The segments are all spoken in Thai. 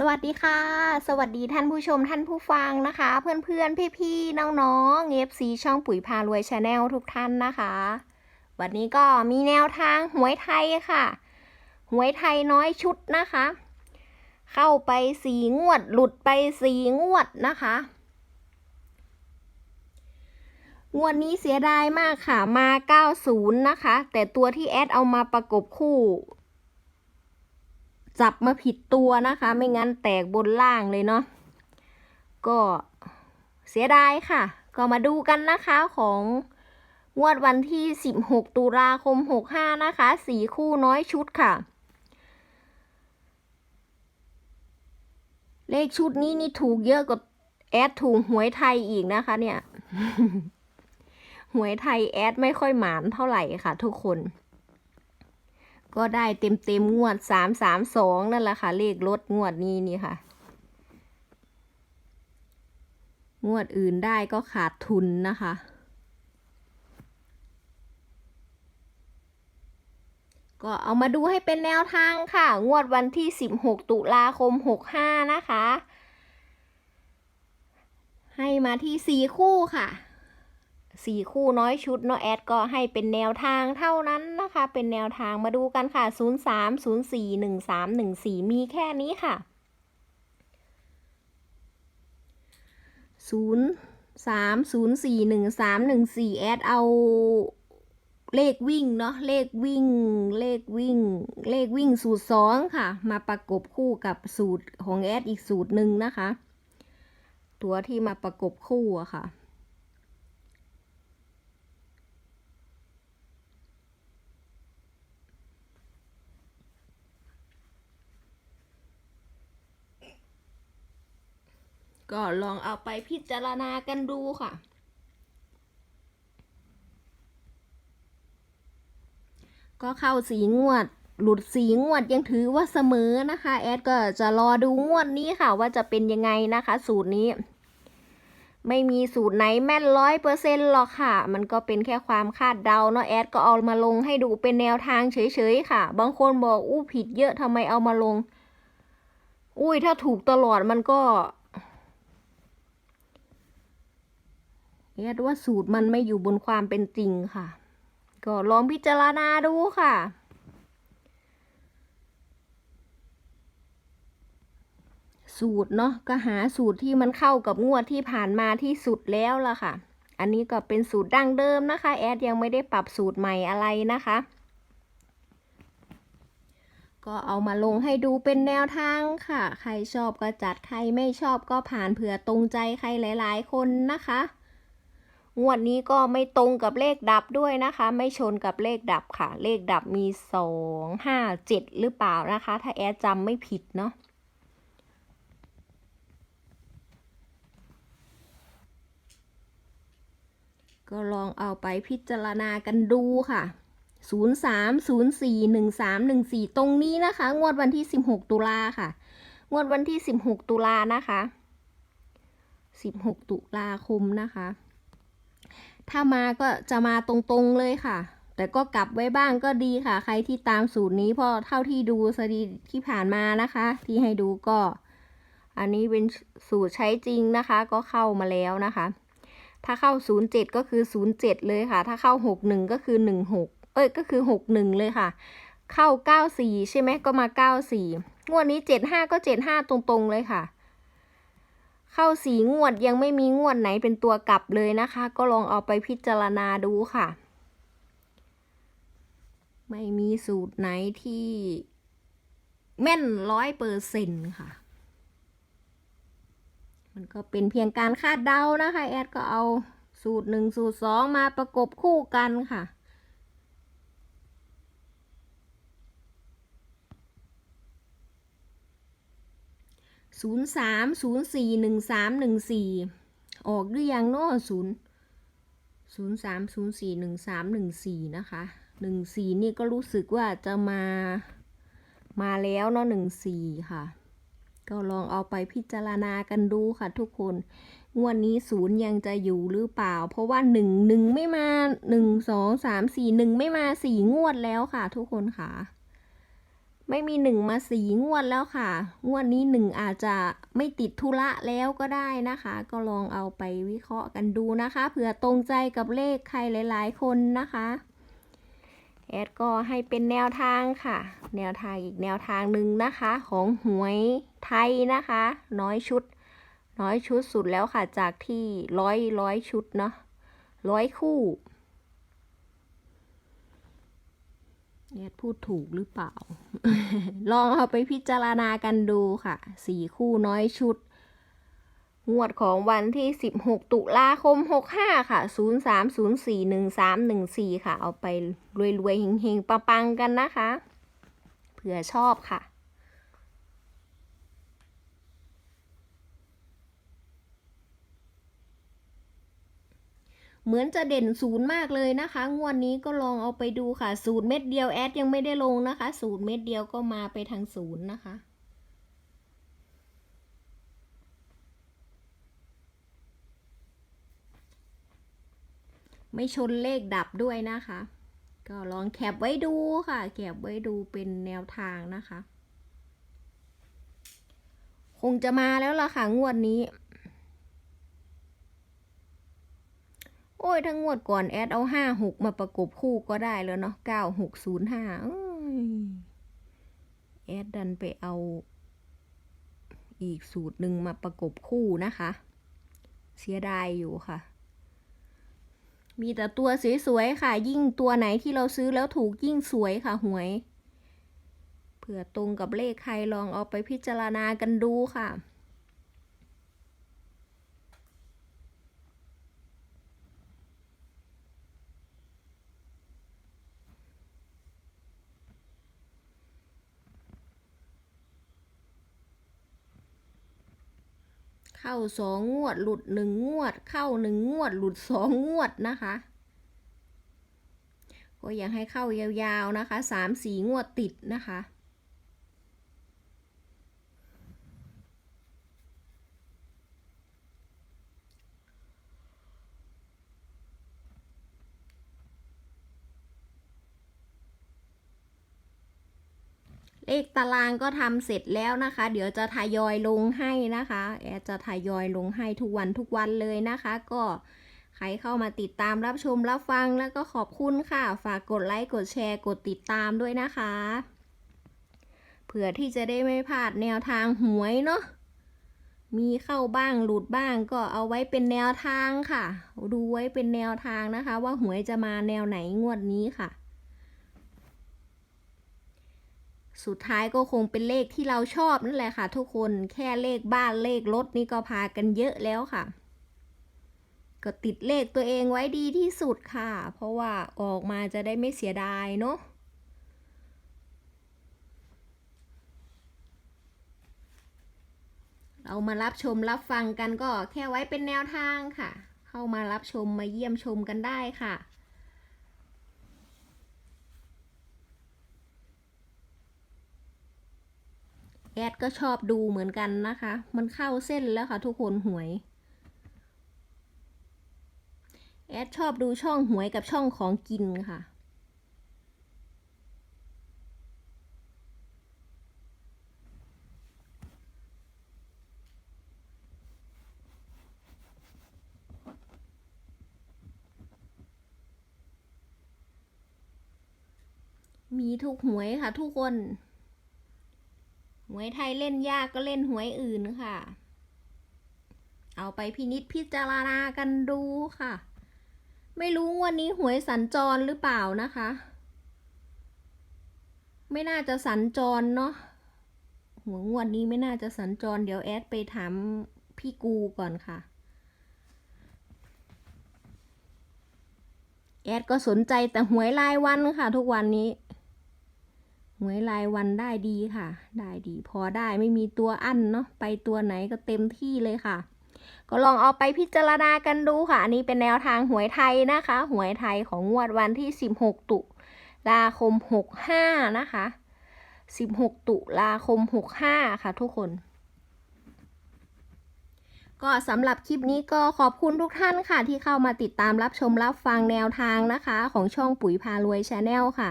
สวัสดีค่ะ สวัสดีท่านผู้ชมท่านผู้ฟังนะคะ เพื่อนๆ พี่ๆ น้องๆเอฟซีช่องปุ๋ยพารวยชาแนลทุกท่านนะคะ วันนี้ก็มีแนวทางหวยไทยค่ะ หวยไทยน้อยชุดนะคะ เข้าไปสีงวด หลุดไปสีงวดนะคะ งวดนี้เสียดายมากค่ะมา 90 นะคะ แต่ตัวที่แอดเอามาประกบคู่ จับมาผิดตัวนะคะ ไม่งั้นแตกบนล่างเลยเนาะก็เสียดายค่ะ ก็มาดูกันนะคะของงวดวันที่ 16 ตุลาคม 65 นะคะสี่คู่น้อยชุดค่ะ เลขชุดนี้นี่ถูกเยอะกว่าแอดถูกหวยไทยอีกนะคะเนี่ย หวยไทยแอดไม่ค่อยหมานเท่าไหร่ค่ะทุกคน ก็ได้เต็มเต็มงวดสามสามสองนั่นแหละค่ะ เลขรถงวดนี้นี่ค่ะ งวดอื่นได้ก็ขาดทุนนะคะ ก็เอามาดูให้เป็นแนวทางค่ะ งวดวันที่ 16 ตุลาคม 65 นะคะ ให้มาที่ 4 คู่ค่ะ สี่คู่น้อยชุดเนาะแอดก็ให้เป็นแนวทางเท่านั้นนะคะ เป็นแนวทางมาดูกันค่ะ 0 3 0 4 1 3 1 4 มีแค่นี้ค่ะ 0 3 0 4 1 3 1 4 แอดเอาเลขวิ่งเนาะเลขวิ่ง เลขวิ่ง เลขวิ่งสูตรสองค่ะ มาประกบคู่กับสูตรของแอดอีกสูตรหนึ่งนะคะ ตัวที่มาประกบคู่อะค่ะ ก็ลองเอาไปพิจารณากันดูค่ะ ก็เข้าสีงวด หลุดสีงวดยังถือว่าเสมอนะคะ แอดก็จะรอดูงวดนี้ค่ะ ว่าจะเป็นยังไงนะคะ สูตรนี้ ไม่มีสูตรไหนแม่นร้อยเปอร์เซ็นต์หรอกค่ะ มันก็เป็นแค่ความคาดเดาเนาะแอดก็เอามาลงให้ดูเป็นแนวทางเฉยๆค่ะ บางคนบอกอู้ผิดเยอะทำไมเอามาลง อุ้ยถ้าถูกตลอดมันก็ แอดว่าสูตรมันไม่อยู่บนความเป็นจริงค่ะ ก็ลองพิจารณาดูค่ะ สูตรเนาะก็หาสูตรที่มันเข้ากับงวดที่ผ่านมาที่สุดแล้วล่ะค่ะ อันนี้ก็เป็นสูตรดั้งเดิมนะคะ แอดยังไม่ได้ปรับสูตรใหม่อะไรนะคะ ก็เอามาลงให้ดูเป็นแนวทางค่ะ ใครชอบก็จัดใครไม่ชอบก็ผ่านเผื่อตรงใจใครหลาย ๆ คนนะคะ งวดนี้ก็ไม่ตรงกับเลขดับด้วยนะคะ ไม่ชนกับเลขดับค่ะ เลขดับมีสองห้าเจ็ดหรือเปล่านะคะ ถ้าแอดจำไม่ผิดเนาะก็ลองเอาไปพิจารณากันดูค่ะ 0 3 0 4 1 3 1 4 ตรงนี้นะคะ งวดวันที่ 16 ตุลาค่ะ งวดวันที่ 16 ตุลานะคะ 16 ตุลาคมนะคะ ถ้ามาก็จะมาตรงๆเลยค่ะ แต่ก็กลับไว้บ้างก็ดีค่ะ ใครที่ตามสูตรนี้พราะเท่าที่ดูสถิติที่ผ่านมานะคะ ที่ให้ดูก็ อันนี้เป็นสูตรใช้จริงนะคะ ก็เข้ามาแล้วนะคะ ถ้าเข้า 07 ก็คือ 07 เลยค่ะ ถ้าเข้า 61 ก็คือ 16 เอ้ยก็คือ 61 เลยค่ะ เข้า 94 ใช่ไหมก็มา 94 งวดนี้ 75 ก็ 75 ตรงๆเลยค่ะ เข้าสีงวดยังไม่มีงวดไหนเป็นตัวกลับเลยนะคะ ก็ลองเอาไปพิจารณาดูค่ะ ไม่มีสูตรไหนที่ แม่นร้อยเปอร์เซ็นต์ค่ะ มันก็เป็นเพียงการคาดเดานะคะ แอดก็เอาสูตรหนึ่งสูตรสองมาประกบคู่กันค่ะ ศูนย์สามศูนย์สี่หนึ่งสามหนึ่งสี่ออกหรือยังเนาะศูนย์ศูนย์สามศูนย์สี่หนึ่งสามหนึ่งสี่นะคะหนึ่งสี่นี่ก็รู้สึกว่าจะมามาแล้วเนาะหนึ่งสี่ค่ะ ก็ลองเอาไปพิจารณากันดูค่ะทุกคน งวดนี้ศูนย์ยังจะอยู่หรือเปล่า เพราะว่าหนึ่งหนึ่งไม่มาหนึ่งสองสามสี่หนึ่งไม่มาสี่งวดแล้วค่ะทุกคนค่ะ ไม่มีหนึ่งมาสีงวดแล้วค่ะ งวดนี้หนึ่งอาจจะไม่ติดธุระแล้วก็ได้นะคะ ก็ลองเอาไปวิเคราะห์กันดูนะคะเผื่อตรงใจกับเลขใครหลาย ๆ คนนะคะแอดก็ให้เป็นแนวทางค่ะ แนวทางอีกแนวทางหนึ่งนะคะ ของหวยไทยนะคะ น้อยชุด น้อยชุดสุดแล้วค่ะจากที่ร้อยร้อยชุดเนาะร้อยคู่ แอดพูดถูกหรือเปล่า ลองเอาไปพิจารณากันดูค่ะ สี่คู่น้อยชุด งวดของวันที่ 16 ตุลาคม 65 ค่ะ 03041314 ค่ะ เอาไปรวยๆเฮงๆปังๆกันนะคะ เผื่อชอบค่ะ เหมือนจะเด่นศูนย์มากเลยนะคะ งวดนี้ก็ลองเอาไปดูค่ะศูนย์เม็ดเดียวแอดยังไม่ได้ลงนะคะศูนย์เม็ดเดียวก็มาไปทางศูนย์นะคะไม่ชนเลขดับด้วยนะคะ ก็ลองแคปไว้ดูค่ะ แคปไว้ดูเป็นแนวทางนะคะ คงจะมาแล้วล่ะค่ะ งวดนี้ อ้ยทั้งงวดก่อนแอดเอาห้าหกมาประกบคู่ก็ได้แล้วเนาะเก้าหกศูนย์ห้าแอดดันไปเอา อีกสูตรหนึ่งมาประกบคู่นะคะ เสียดายอยู่ค่ะ มีแต่ตัวสวยๆค่ะ ยิ่งตัวไหนที่เราซื้อแล้วถูกยิ่งสวยค่ะหวย เผื่อตรงกับเลขใครลองเอาไปพิจารณากันดูค่ะ เข้าสองงวด หลุดหนึ่งงวด เข้าหนึ่งงวด หลุดสองงวดนะคะก็อยากให้เข้ายาวๆนะคะสามสี่งวดติดนะคะ เลขตารางก็ทำเสร็จแล้วนะคะ เดี๋ยวจะทยอยลงให้นะคะ แอดจะทยอยลงให้ทุกวันทุกวันเลยนะคะ ก็ใครเข้ามาติดตามรับชมรับฟังแล้วก็ขอบคุณค่ะ ฝากกดไลค์กดแชร์กดติดตามด้วยนะคะ เผื่อที่จะได้ไม่พลาดแนวทางหวยเนาะมีเข้าบ้างหลุดบ้างก็เอาไว้เป็นแนวทางค่ะ ดูไว้เป็นแนวทางนะคะ ว่าหวยจะมาแนวไหนงวดนี้ค่ะ สุดท้ายก็คงเป็นเลขที่เราชอบนั่นแหละค่ะ ทุกคนแค่เลขบ้านเลขรถนี่ก็พากันเยอะแล้วค่ะ ก็ติดเลขตัวเองไว้ดีที่สุดค่ะ เพราะว่าออกมาจะได้ไม่เสียดายเนาะเรามารับชมรับฟังกันก็แค่ไว้เป็นแนวทางค่ะ เข้ามารับชมมาเยี่ยมชมกันได้ค่ะ แอดก็ชอบดูเหมือนกันนะคะ มันเข้าเส้นแล้วค่ะทุกคนหวย แอดชอบดูช่องหวยกับช่องของกินค่ะมีทุกหวยค่ะทุกคน หวยไทยเล่นยากก็เล่นหวยอื่นค่ะ เอาไปพินิจพิจารณากันดูค่ะ ไม่รู้วันนี้หวยสัญจรหรือเปล่านะคะ ไม่น่าจะสัญจรเนาะหัวงวดนี้ไม่น่าจะสัญจร เดี๋ยวแอดไปถามพี่กูก่อนค่ะ แอดก็สนใจแต่หวยรายวันค่ะทุกวันนี้ หวยรายวันได้ดีค่ะ ได้ดี พอได้ไม่มีตัวอั้นเนาะไปตัวไหนก็เต็มที่เลยค่ะ ก็ลองเอาไปพิจารณากันดูค่ะ อันนี้เป็นแนวทางหวยไทยนะคะ หวยไทยของงวดวันที่ 16 ตุลาคม 65 นะคะ 16 ตุลาคม 65 ค่ะทุกคนก็สำหรับคลิปนี้ก็ขอบคุณทุกท่านค่ะที่เข้ามาติดตามรับชมรับฟังแนวทางนะคะ ของช่องปุ๋ยพารวยชาแนลค่ะ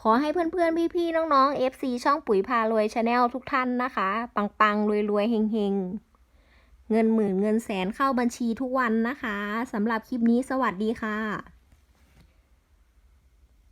ขอให้เพื่อนๆ พี่ๆ น้องๆ FC ช่องปุ๋ยพารวยชาแนลทุกท่านนะคะ ปังๆ รวยๆ เฮงๆ เงินหมื่นเงินแสนเข้าบัญชีทุกวันนะคะสำหรับคลิปนี้สวัสดีค่ะ